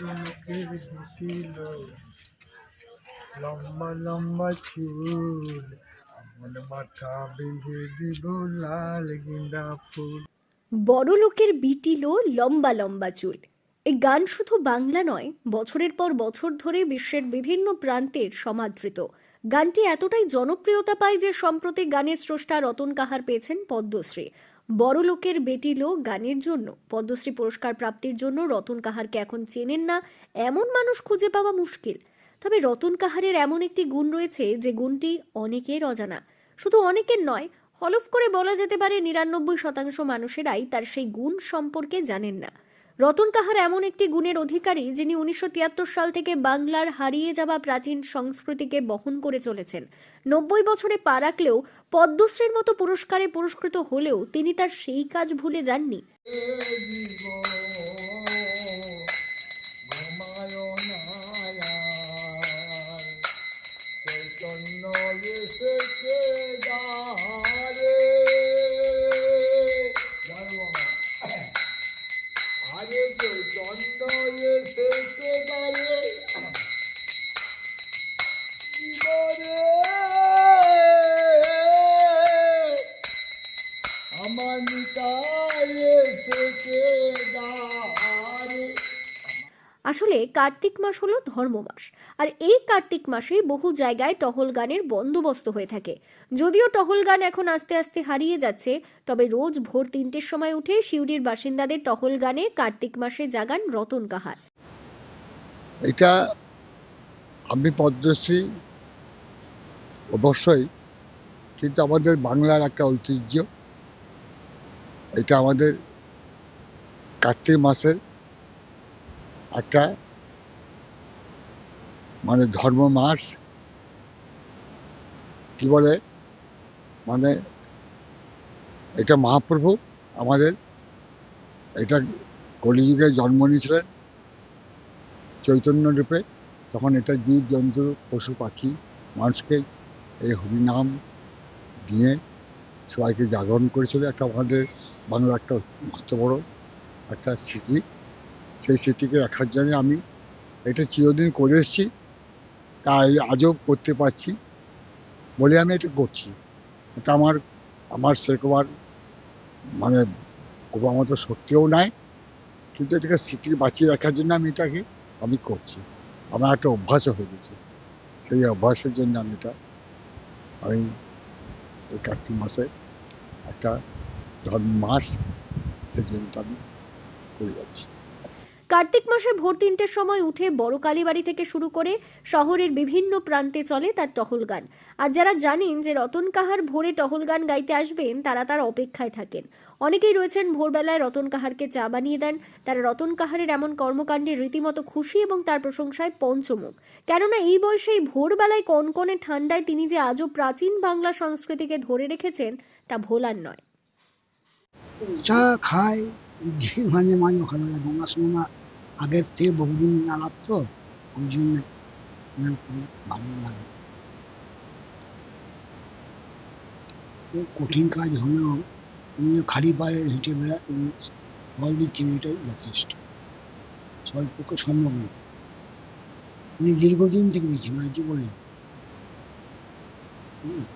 লোকের বিটিল লম্বা লম্বা চুল আমার মাথা বেঁধে দিব লাল ফুল বড় লোকের বিটিলো লম্বা লম্বা চুল। এই গান শুধু বাংলা নয়, বছরের পর বছর ধরে বিশ্বের বিভিন্ন প্রান্তের সমাদৃত। গানটি এতটাই জনপ্রিয়তা পায় যে সম্প্রতি গানের স্রষ্টা রতন কাহার পেয়েছেন পদ্মশ্রী। বড় বেটি লোক গানের জন্য, পদ্মশ্রী পুরস্কার প্রাপ্তির জন্য রতন কাহারকে এখন চেনেন না, এমন মানুষ খুঁজে পাওয়া মুশকিল। তবে রতন কাহারের এমন একটি গুণ রয়েছে যে গুণটি অনেকের অজানা। শুধু অনেকের নয়, হলফ করে বলা যেতে পারে নিরানব্বই শতাংশ মানুষেরাই তার সেই গুণ সম্পর্কে জানেন না। রতন কাহার এমন একটি গুণের অধিকারী যিনি উনিশশো তিয়াত্তর সাল থেকে বাংলার হারিয়ে যাওয়া প্রাচীন সংস্কৃতিকে বহন করে চলেছেন। নব্বই বছরে পা রাখলেও পদ্মশ্রীর মতো পুরস্কারে পুরস্কৃত হলেও তিনি তার সেই কাজ ভুলে যাননি। আসলে কার্তিক মাস হলো ধর্ম মাস আর এই কার্তিক মাসে বহু জায়গায় টহল গানের বন্দোবস্ত হয়ে থাকে। যদিও টহল গান এখন আস্তে আস্তে হারিয়ে যাচ্ছে তবে রোজ ভোর তিনটের সময় উঠে শিউরির বাসিন্দাদের টহল গানে কার্তিক মাসে জাগান রতন কাহার। এটা আমি পদ্মশ্রী অবশ্যই কিন্তু আমাদের বাংলার একটা ঐতিহ্য। এটা আমাদের কার্তিক মাসের একটা মানে ধর্ম মাস, কি বলে? মানে এটা মহাপ্রভু আমাদের এটা কলিযুগে জন্ম নিয়েছিলেন চৈতন্য রূপে তখন এটা জীব জন্তু পশু পাখি মানুষকে এই হরিনাম দিয়ে সবাইকে জাগরণ করেছিল। একটা আমাদের বাংলা একটা মস্ত বড় একটা স্মৃতি। সেই স্মৃতিকে রাখার জন্য আমি এটা চিরদিন করে এসেছি। তাই আজও করতে পারছি। বলে আমি এটা করছি। এটা আমার আমার সেরকম আর মানে খুব আমার তো সত্যিও নাই। কিন্তু এটাকে স্মৃতি বাঁচিয়ে রাখার জন্য আমি এটাকে, আমি করছি। আমার একটা অভ্যাসও হয়ে গেছে। সেই অভ্যাসের জন্য আমি এটা, আমি এই কার্তিক মাসে একটা ধর্ম মাস সেই জন্য আমি করে যাচ্ছি। কার্তিক মাসে ভোর তিনটের সময় উঠে বড় কালীবাড়ি থেকে শুরু করে শহরের বিভিন্ন প্রান্তে চলে তার টহল গান। আর যারা জানেন যে রতন কাহার ভোরে টহল গান গাইতে আসবেন তারা তার অপেক্ষায় থাকেন। অনেকেই রয়েছেন ভোরবেলায় রতন কাহারকে চা বানিয়ে দেন। তারা রতন কাহারের এমন কর্মকাণ্ডে রীতিমতো খুশি এবং তার প্রশংসায় পঞ্চমুখ। কেননা এই বয়সেই ভোরবেলায় কনকনে ঠান্ডায় তিনি যে আজও প্রাচীন বাংলা সংস্কৃতিকে ধরে রেখেছেন তা ভোলার নয়। চা খাই যে মাঝে মাঝে ভালো লাগে আমার সঙ্গে আগের থেকে বহুদিন আলাপ তো, ওই জন্য ভালো লাগে। কঠিন কাজ হলেও খালি পায়ে হেঁটে বেড়া ফল দিচ্ছেন, এটাই যথেষ্ট। সবার পক্ষে সম্ভব নয়। উনি দীর্ঘদিন থেকে দিচ্ছেন আর কি বলেন। হুম।